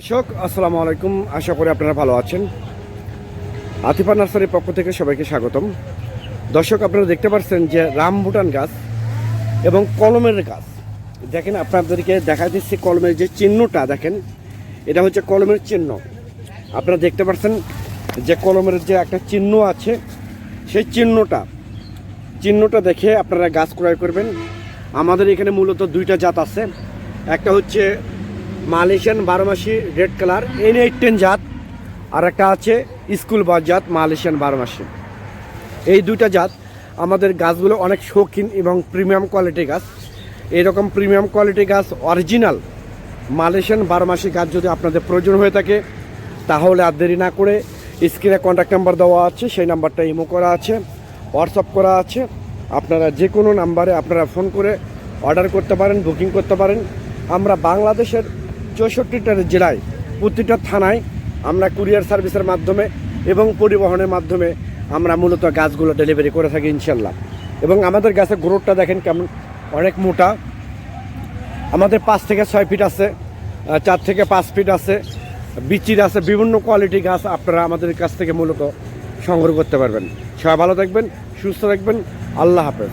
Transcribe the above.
দর্শক, আসসালামু আলাইকুম। আশা করি আপনারা ভালো আছেন। আতিফা নার্সারির পক্ষ থেকে সবাইকে স্বাগতম। দর্শক, আপনারা দেখতে পাচ্ছেন যে রামবুটান গাছ এবং কলমের গাছ। দেখেন, আপনাদেরকে দেখা দিচ্ছে কলমের যে চিহ্নটা, দেখেন। এটা হচ্ছে কলমের চিহ্ন। আপনারা দেখতে পাচ্ছেন যে কলমের যে একটা চিহ্ন আছে, সেই চিহ্নটা। চিহ্নটা দেখে আপনারা গাছ ক্রয় করবেন। আমাদের এখানে মূলত দুইটা জাত আছে। একটা হচ্ছে Malaysian বারোমাসি red colour N eight ten জাত আর একটা আছে স্কুল বাস জাত, মালয়েশিয়ান বারোমাসি এই দুইটা জাত, আমাদের গাছগুলো অনেক শৌখিন এবং প্রিমিয়াম কোয়ালিটি গাছ। এরকম প্রিমিয়াম কোয়ালিটি গাছ অরিজিনাল মালয়েশিয়ান বারোমাসি গাছ যদি আপনাদের প্রয়োজন হয়ে থাকে, তাহলে আর দেরি না করে স্ক্রিনে কন্ট্যাক্ট নাম্বার দেওয়া আছে, সেই নাম্বারটা ইমো করা আছে হোয়াটসঅ্যাপ করা আছে। আপনারা যে কোনো নাম্বারে আপনারা ফোন করে অর্ডার করতে পারেন বুকিং করতে পারেন। আমরা বাংলাদেশের চৌষট্টিটা জেলায় প্রতিটা থানায় আমরা কুরিয়ার সার্ভিসের মাধ্যমে এবং পরিবহনের মাধ্যমে আমরা মূলত গাছগুলো ডেলিভারি করে থাকি, ইনশাল্লাহ। এবং আমাদের গাছের গ্রোথটা দেখেন কেমন, অনেক মোটা। আমাদের পাঁচ থেকে ছয় ফিট আছে চার থেকে পাঁচ ফিট আছে, বিচির আছে, বিভিন্ন কোয়ালিটি গাছ আপনারা আমাদের কাছ থেকে মূলত সংগ্রহ করতে পারবেন। সবাই ভালো থাকবেন, সুস্থ থাকবেন, আল্লাহ হাফেজ।